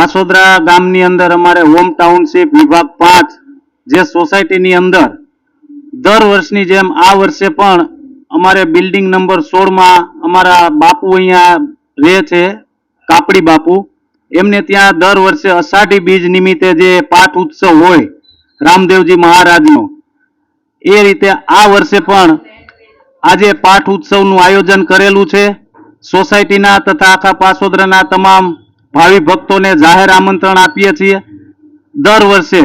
પાસોદરા ગામની અંદર અમારે હોમ ટાઉનશીપ વિભાગ પાંચ જે સોસાયટીની અંદર દર વર્ષની જેમ આ વર્ષે પણ અમારે બિલ્ડિંગ નંબર સોળમાં અમારા બાપુ અહીંયા રહે છે, કાપડી બાપુ. એમને ત્યાં દર વર્ષે અષાઢી બીજ નિમિત્તે જે પાઠ ઉત્સવ હોય રામદેવજી મહારાજનો, એ રીતે આ વર્ષે પણ આજે પાઠ ઉત્સવનું આયોજન કરેલું છે. સોસાયટીના તથા આખા પાસોદરાના તમામ ભાવિ ભક્તોને જાહેર આમંત્રણ આપીએ છીએ. દર વર્ષે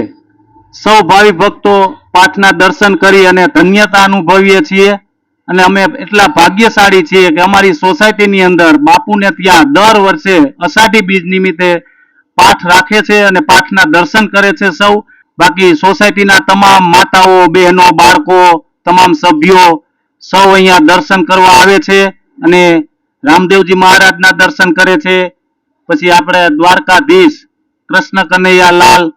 સૌ ભાવિ ભક્તો પાઠના દર્શન કરી અને ધન્યતા અનુભવીએ છીએ. અને અમે એટલા ભાગ્યશાળી છીએ કે અમારી સોસાયટીની અંદર બાપુને ત્યાં દર વર્ષે અષાઢી બીજ નિમિત્તે પાઠ રાખે છે અને પાઠના દર્શન કરે છે સૌ. બાકી સોસાયટીના તમામ માતાઓ, બહેનો, બાળકો, તમામ સભ્યો સૌ અહીંયા દર્શન કરવા આવે છે અને રામદેવજી મહારાજના દર્શન કરે છે. પછી આપણે દ્વારકાધીશ, કૃષ્ણ કનૈયા લાલ,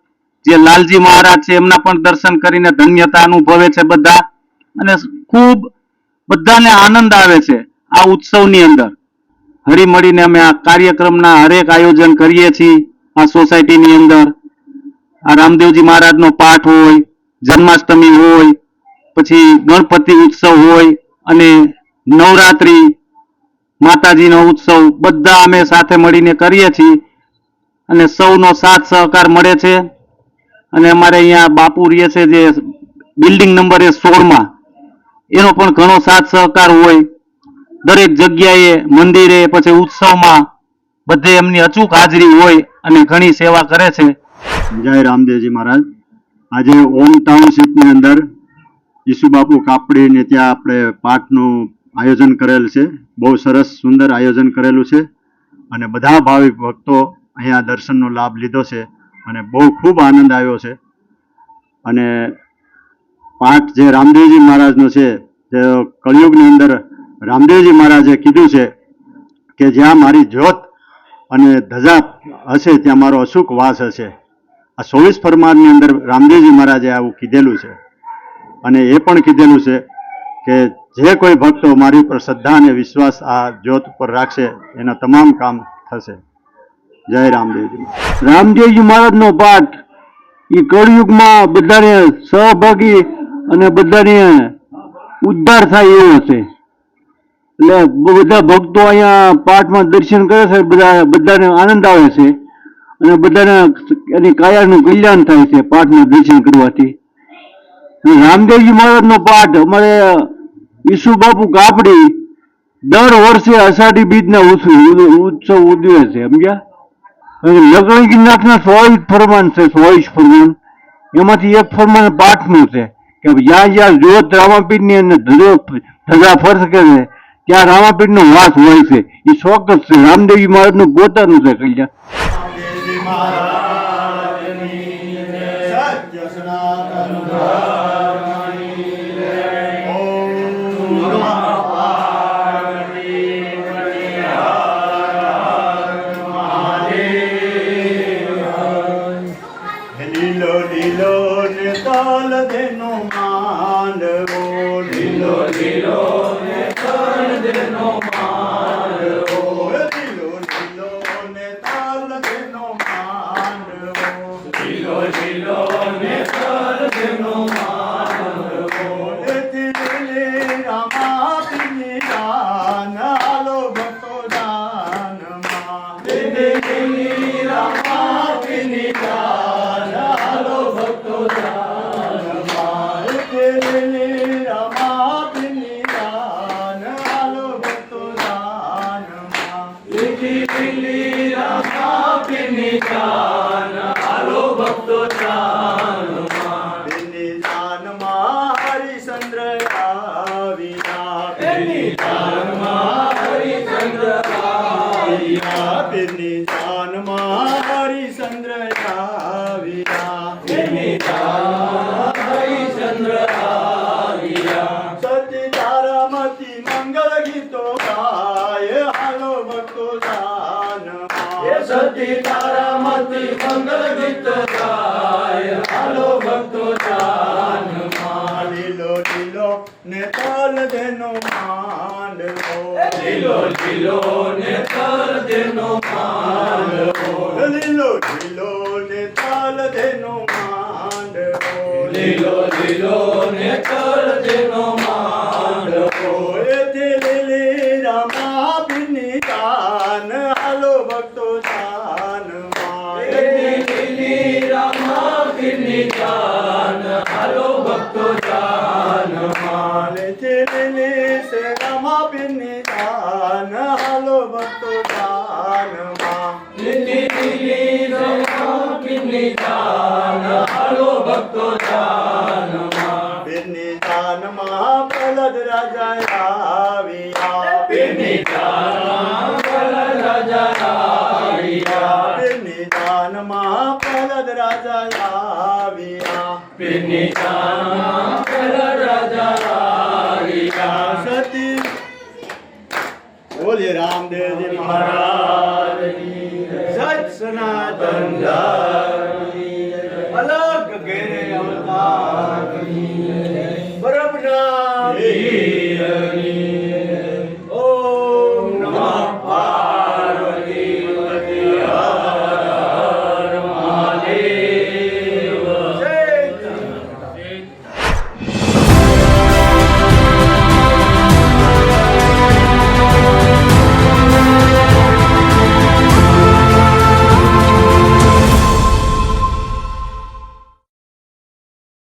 જે લાલજી મહારાજ છે, એમના પણ દર્શન કરીને ધન્યતા અનુભવે છે બધા. અને ખૂબ બધાને આનંદ આવે છે આ ઉત્સવની અંદર. હળી મળીને અમે આ કાર્યક્રમના હરેક આયોજન કરીએ છીએ આ સોસાયટીની અંદર. આ રામદેવજી મહારાજનો પાઠ હોય, જન્માષ્ટમી હોય, પછી ગણપતિ ઉત્સવ હોય, અને નવરાત્રી માતાજીનો ઉત્સવ બધા અમે સાથે મળીને કરીએ છીએ અને સૌનો સાથ સહકાર મળે છે. અને અમારે અહીંયા બાપુ રહે છે જે બિલ્ડિંગ નંબર એ સોળમાં. એનો પણ ઘણો સાથ સહકાર હોય. દરેક જગ્યાએ, મંદિરે, પછી ઉત્સવમાં બધે એમની અચૂક હાજરી હોય અને ઘણી સેવા કરે છે. જય રામદેવજી મહારાજ. આજે ઓમ ટાઉનશીપની અંદર ઈસુબાપુ કાપડીને ત્યાં આપણે પાઠનું આયોજન કરેલ છે. બહુ સરસ સુંદર આયોજન કરેલું છે અને બધા ભાવિક ભક્તો અહીંયા દર્શનનો લાભ લીધો છે અને બહુ ખૂબ આનંદ આવ્યો છે. અને પાઠ જે રામદેવજી મહારાજનો છે, જે કળિયુગની અંદર રામદેવજી મહારાજે કીધું છે કે જ્યાં મારી જ્યોત અને ધજા હશે ત્યાં મારો અશુક વાસ હશે. આ ચોવીસ ફરમાનની અંદર રામદેવજી મહારાજે આવું કીધેલું છે અને એ પણ કીધેલું છે કે જે કોઈ ભક્તો મારી ઉપર શ્રદ્ધા અને વિશ્વાસ આ જ્યોત પર રાખશે, એના તમામ કામ થશે. જય રામદેવજી રામદેવજી મહારાજનો પાઠ એ કળયુગમાં બધાને સહભાગી અને બધાને ઉદ્ધાર થાય એવો છે. એટલે બધા ભક્તો અહીંયા પાઠમાં દર્શન કરે છે, બધા બધાને આનંદ આવે છે અને બધાને એની કાયાનું કલ્યાણ થાય છે પાઠના દર્શન કરવાથી. રામદેવજી મહારાજનો પાઠ અમારે ઈસુ બાપુ કાપડી દર વર્ષે અષાઢી બીજના ઉત્સવ ઉજવે છે, સમજ્યા? લગ્નગીરનાથના ચોવીસ ફરમાન છે ચોવીસ ફરમાન. એમાંથી એક ફરમાન પાઠનું છે કે જ્યાં જ્યાં જોત રામાપીરની અને ધજા ફરકે છે ત્યાં રામાપીરનો વાસ હોય છે. એ ચોક્કસ છે. રામદેવજી મહારાજનું પોતાનું છે કલ્યાણ દાનમાં તારા મતી મંગળ ગીત ગાય હાલો ભક્તો દાનમાં લીલો લીલો ને તાલ દેનો માંડવો લીલો લીલો ને તાલ દેનો માંડવો લીલો લીલો ને તાલ દેનો માંડવો લીલો લીલો ને તળ सती बोले रामदेव जी महाराज